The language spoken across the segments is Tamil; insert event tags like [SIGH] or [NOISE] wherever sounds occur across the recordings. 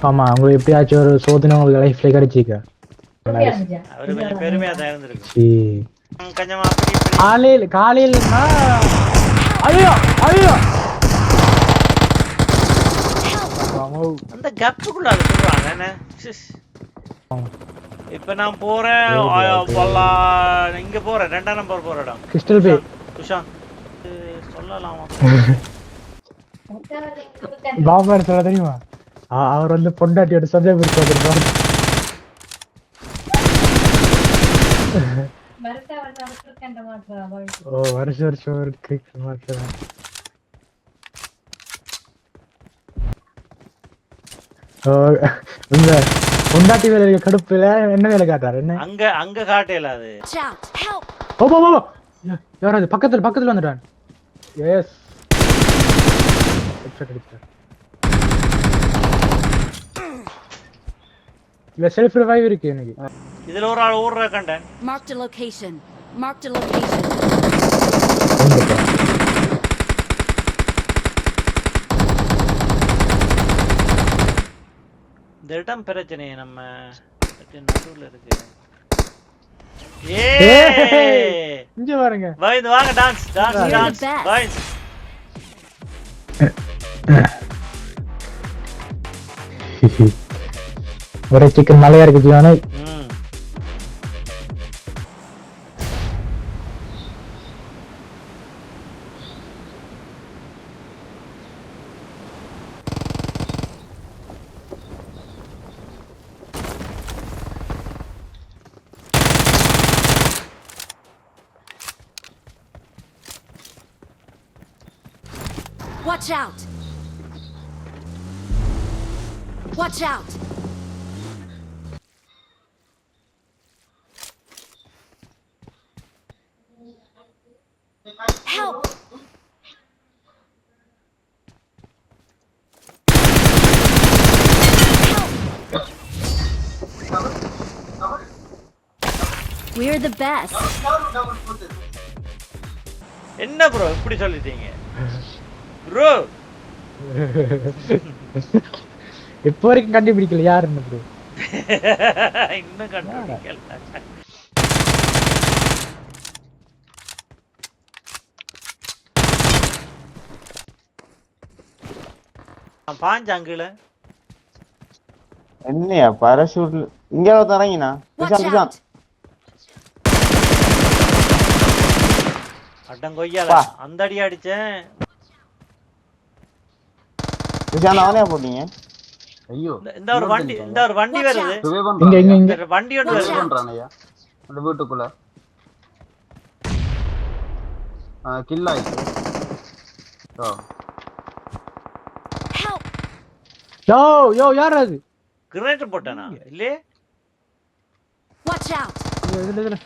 ஆமா உங்களுக்கு எப்படியாச்சும் ஒரு சோதனை உங்களுக்கு லைஃப்ல கிடைச்சிக்க. அவரு கொஞ்சம் பெருமையா தான் இருந்திருக்கு கொஞ்சமா காலையில் காலையில்னா ஐயோ ஐயோ. அந்த கப்புக்குள்ள அது சொல்லுவாங்க என்ன. இப்ப நான் போறேன் இங்க போறேன் ரெண்டாம் நம்பர் போற இடம் கிறிஸ்டல் பே இது சொல்லலாமா? [LAUGHS] பாபர் சொல்ல தெரியுமா? அவர் வந்து பொண்டாட்டியோட சந்தேகம் இருக்காரு ஓ வருஷம் வருஷம் ஒரு கிரிக்கெட் மாற்றம் ஓ இந்த பொண்டாட்டி வேலை இருக்க கடுப்புல என்ன வேலை காட்டாரு என்ன? அங்க அங்க காட்டையில அது! ஓ போ யாராவது பக்கத்துல பக்கத்துல வந்துட்டான். எஸ் ஹெட்ஷாட் அடிச்சார். இல்ல செல்ஃப் ரிவைவ் இருக்கு எனக்கு இதுல ஒரு ஆள் ஊர்ற கண்டேன் Marked a location. Marked a location. இந்த இடம் பிரச்சனை நம்ம நடுவுல இருக்கு ஏ ஏய். இங்க பாருங்க வாங்க வாங்க டான்ஸ் டான்ஸ் டான்ஸ். வாங்க ஒரே சிக்கன் மலையா இருக்கு ஜீவானு ம் Watch out! Watch out! We're the best. என்ன ப்ரோ இப்படி சொல்லிட்டீங்க? ப்ரோ இப்போ வரைக்கும் கண்டுபிடிக்கல. யாருன்னு ப்ரோ இன்னும் கண்டுபிடிக்கல. பாஞ்ச அங்கில என்னையா பரஷூட்ல இங்க இறங்கினா? அடங்கொய்யால. அந்த அடி அடிச்சேன். பிசான் அவனே போட்டீங்க. ஐயோ. இந்த- ஒரு வண்டி இந்த ஒரு வண்டி வருது. இங்க இங்க இங்க. வண்டி Watch வருது. அந்த வீட்டுக்குள்ள. கில் ஆயிடுச்சு ஓ! யோ யோ யார் அது? கிரேட் போட்டேனா? இல்லையே? Watch out! இதுல, இதுல,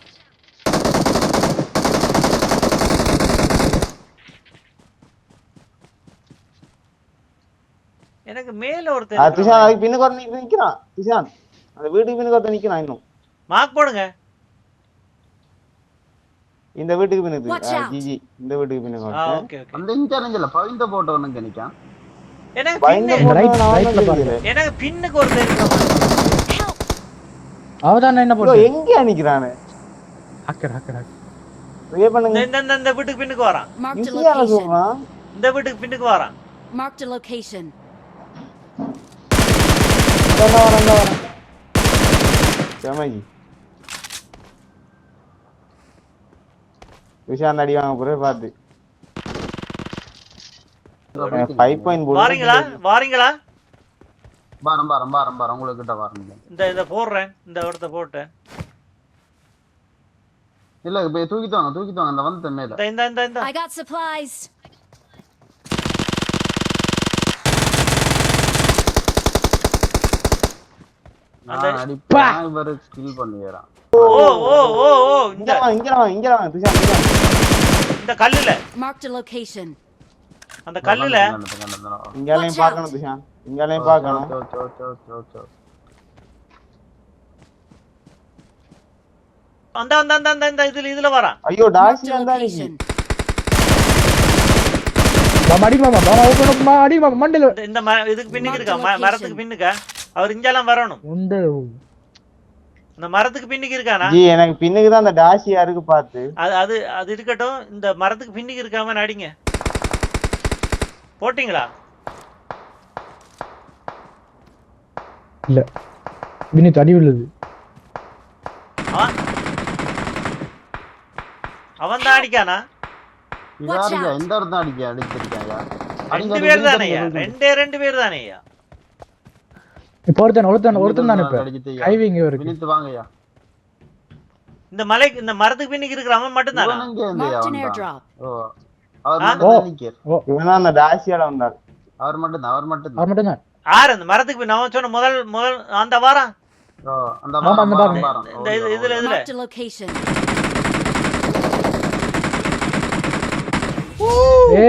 எனக்கு மேல ஒருத்தர் பிசான் அதுக்கு பின்னுக்கு நிக்கிறான். பிசான் அந்த வீட்டுக்கு பின்னுக்கு ஒருத்தன் நிக்கிறான் இன்னும். மார்க் போடுங்க. இந்த வீட்டுக்கு பின்னுக்கு. ஜிஜி இந்த வீட்டுக்கு பின்னுக்கு ஒருத்தன். அந்த இன்சார்ஜ்ல பவிந்த போட்டோ ஒண்ணு கணிக்கான் எனக்கு பயந்த பின்னு right- போட்டவன் அவன் rightல தான் பாருங்க. தெரியல. எனக்கு பின்னுக்கு! அவதான் என்ன நிக்கிறானு? ஹக்கர் ஹக்கர் ஹக்கர் பண்ணுங்க. இந்த இந்த வீட்டுக்கு பின்னுக்கு வரான். இந்த வீட்டுக்கு பின்னுக்கு வரான். இந்த வரேன் இந்த வரேன் செமகி விஷாந்த் அடி வாங்க போற பார்த்து ஃபைவ் பாயிண்ட் வாரீங்களா? வாரீங்களா? பாரம் பாரம் பாரம் பாரம். உங்களுக்கு கிட்ட வரணும் இந்த இத போடுறேன். இந்த இடத்த போட்டேன். இல்ல இப்ப தூக்கிட்டு வாங்க தூக்கிட்டு வாங்க. அந்த வந்து மேல. இந்த இந்த இந்த இந்த. I got supplies. அந்த நான் அடிப்பேன் இவரு கில் பண்ணிடுறான் ஓ ஓ ஓ ஓ இந்த இங்க வாங்க இங்க வாங்க இங்க வாங்க துஷான் இங்க வாங்க. இந்த கல்லுல a location. அந்த கல்லுல Watch பார்க்கணும். துஷான் இங்கேயும் பார்க்கணும். அந்த அந்த அந்த அந்த இந்த இதுல இதுல வரான் ஐயோ a வந்தா location. மாமா அடி மாமா மாமா ஓப்பன் அப் மா அடி மாமா மண்டையில இந்த- இதுக்கு பின்னுக்கு இருக்கா. மரத்துக்கு பின்னுக்கா அவர் இங்கெல்லாம் வரணும். உண்டு. இந்த மரத்துக்கு பின்னுக்கு இருக்கானா? ஜி எனக்கு பின்னுக்கு தான் அந்த டாசி யாருக்கு பார்த்து. அது அது அது இருக்கட்டும். இந்த மரத்துக்கு பின்னுக்கு இருக்காம நடிங்க. போட்டிங்களா? இல்ல. வினித் அடி விழுது. அவன் தான் அடிக்கானா? யாருங்க? out. இந்த ஒருத்தன் அடிக்க அடிச்சிருக்காங்க? ரெண்டு பேர் தானேயா ரெண்டே ரெண்டு பேர் தானேயா இப்ப ஒருத்தன் ஒருத்தன் ஒருத்தன் தான் இப்ப? கைவிங்க இருக்கு வினித்து வாங்கய்யா. இந்த மலை இந்த மரத்துக்கு பின்னுக்கு இருக்கிற அவன் மட்டும் தானா? இவன் அந்த டாசியால வந்தார் அவர் மட்டும் தான் அவர் மட்டும் அவர் மட்டும் தான் ஆறு அந்த மரத்துக்கு பின்ன அவன் சொன்ன முதல் முதல் அந்த வாரம்? ஓ, அந்த. இந்த இதுல இதுல. Location. ஏ